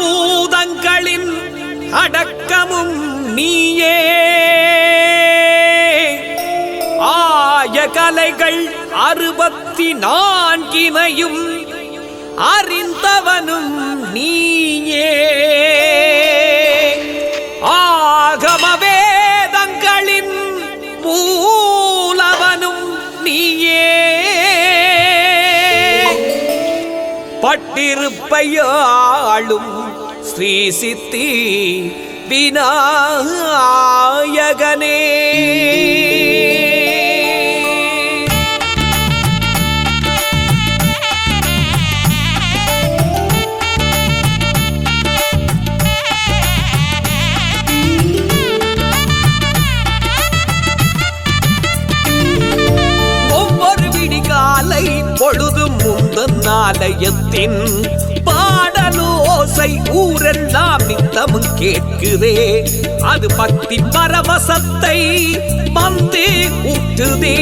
பூதங்களின் அடக்கமும் நீயே. ஆய கலைகள் அறுபத்தி நான்கினையும் அறிந்தவனும் நீயே. ஆகம வேதங்களின் மூலவனும் நீயே. பட்டிருப்பையாளும் ஸ்ரீ சித்தி விநாயகனே ஒவ்வொரு விடிகாலை பொழுதும் முந்தன் நாளையத்தின் ஊரெல்லாம் நித்தமும் கேட்குதே. அது பக்தி பரவசத்தை வந்து ஊட்டுதே.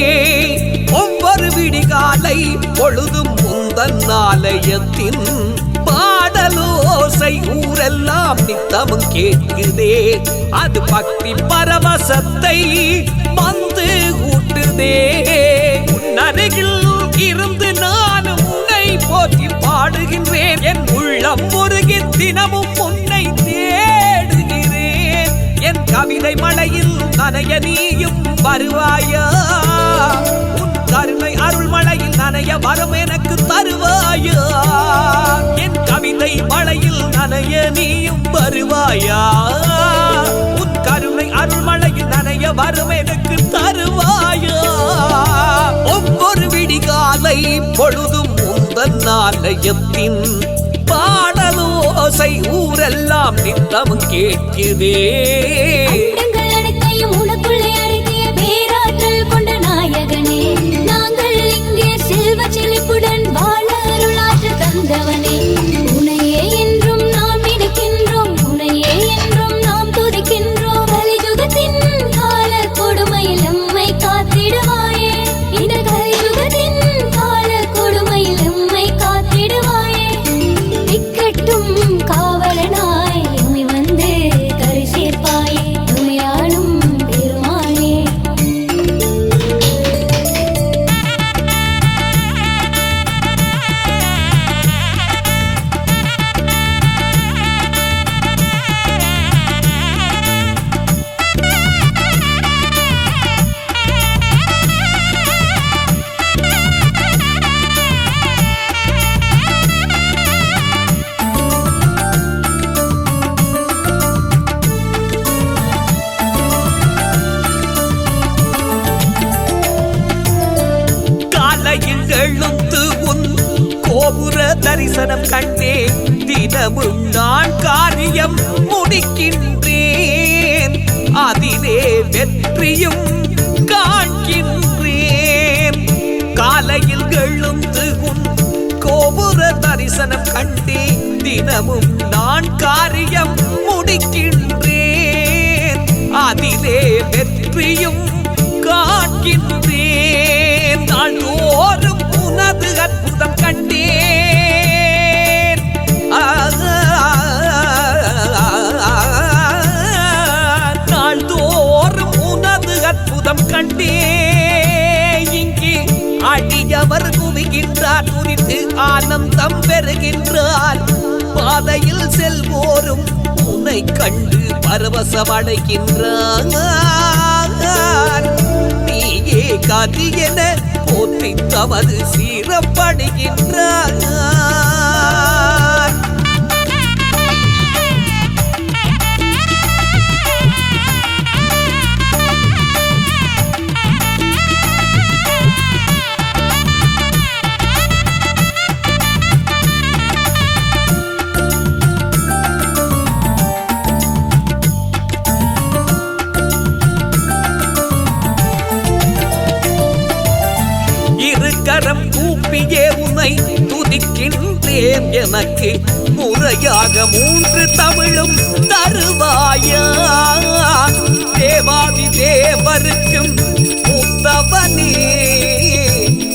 ஒவ்வொரு விடிகாலை பொழுதும் முந்தன் நாளையத்தின் பாடலோசை ஊரெல்லாம் நித்தமும் கேட்குதே. அது பக்தி பரவசத்தை என் தினமும் உன்னை தேடுகிறேன். என் கவிதை மலையில் நனைய நீயும் வருவாயா? உன் கருணை அருள்மலையில் நனைய வரும் எனக்கு தருவாயா? என் கவிதை மலையில் நனைய நீயும் வருவாயா? உன் கருணை அருள்மலையில் நனைய வரும் எனக்கு தருவாயா? ஒவ்வொரு விடிகாலை பொழுதும் உந்தன் நாளையத்தின் ஓசை ஊரெல்லாம் நித்தமும் கேட்குதே. எழுந்து உன் கோபுர தரிசனம் கண்டேன் தினமும் நான் காரியம் முடிக்கின்றேன். அதிலே வெற்றியும் காண்கின்றேன். காலையில் எழுந்து உன் கோபுர தரிசனம் கண்டேன் தினமும் நான் காரியம் முடிக்கின்றேன். அதிலே வெற்றியும் கண்டு அற்புதம் கண்டேன். ஆ, நாள்தோறும் உனது அற்புதம் கண்டே இங்கே அடியவர் குவிகின்றார் குறித்து ஆனந்தம் பெறுகின்றார். பாதையில் செல்வோரும் உன்னை கண்டு பரவசமடைகின்றார் நீயே கதி என போற்றி தமது சீரப்படுகின்றார் இருக்கரம் ஏன் எனக்கு? முறையாக மூன்று தமிழும் தருவாயா? தேவாதி தேவருக்கும் உத்தவனே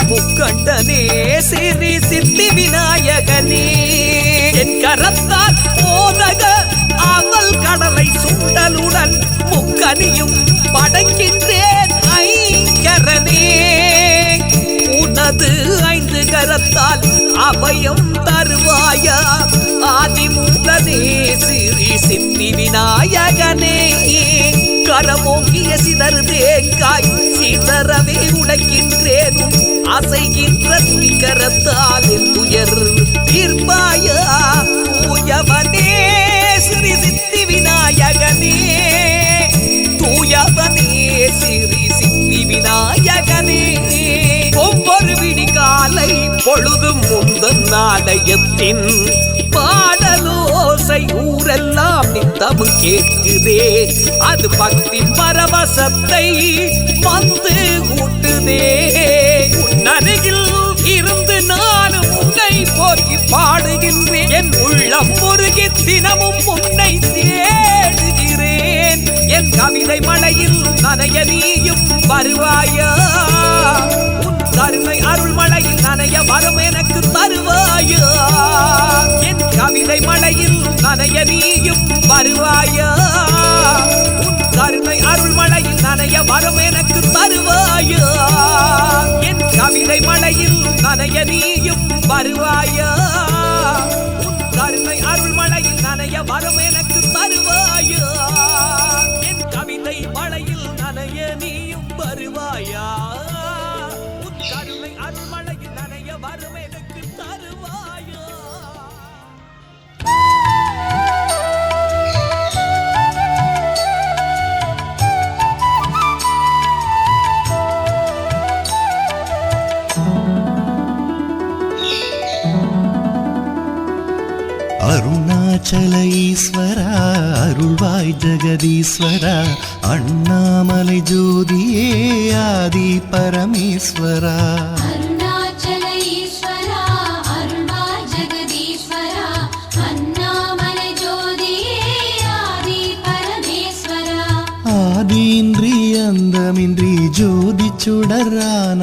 முக்கண்டனே சிறி சித்தி விநாயகனே. என் கரத்தால் போதக அவல் கடலை சுண்டலுடன் முக்கனியும் படைக்கின்றேன் ஐங்கரனே. உனது ஐந்து கரத்தால் அபயம் தருவாயா. ஆதிமூலனே சிறி சித்தி விநாயகனே. கரமோங்கிய சிதறு தேங்காய் சிதறவே உடைக்கின்றேனும். அசைகின்ற துணிக்கரத்தால் துயர் தீர்ப்பாயா. உயவனே சிறி சித்தி விநாயகனே. பொழுது பொழுதும் முந்தன் நாடயத்தின் பாடலோசை ஊரெல்லாம் நித்தமும் கேட்குதே. அது பக்தி பரவசத்தை வந்து கூட்டுதே நருகில் இருந்து நானும் உன்னை போக்கி பாடுகின்றேன். என் உள்ளம் முருகி தினமும் உன்னை தேடுகிறேன். என் கவிதை மழையில் நனைய நீயும் வருவாயா? நனைய வரும் எனக்கு அருணாச்சல ஈஸ்வரா அருள்வாய் ஜெகதீஸ்வரா அண்ணாமலை ஜோதியே ஆதி பரமேஸ்வரா அருணாச்சல ஈஸ்வரா அருள்வா ஜெகதீஸ்வரா அண்ணாமலை ஜோதியே ஆதி பரமேஸ்வரா ஆதீந்திரி அந்தமின்றி ஜோதி சுடரான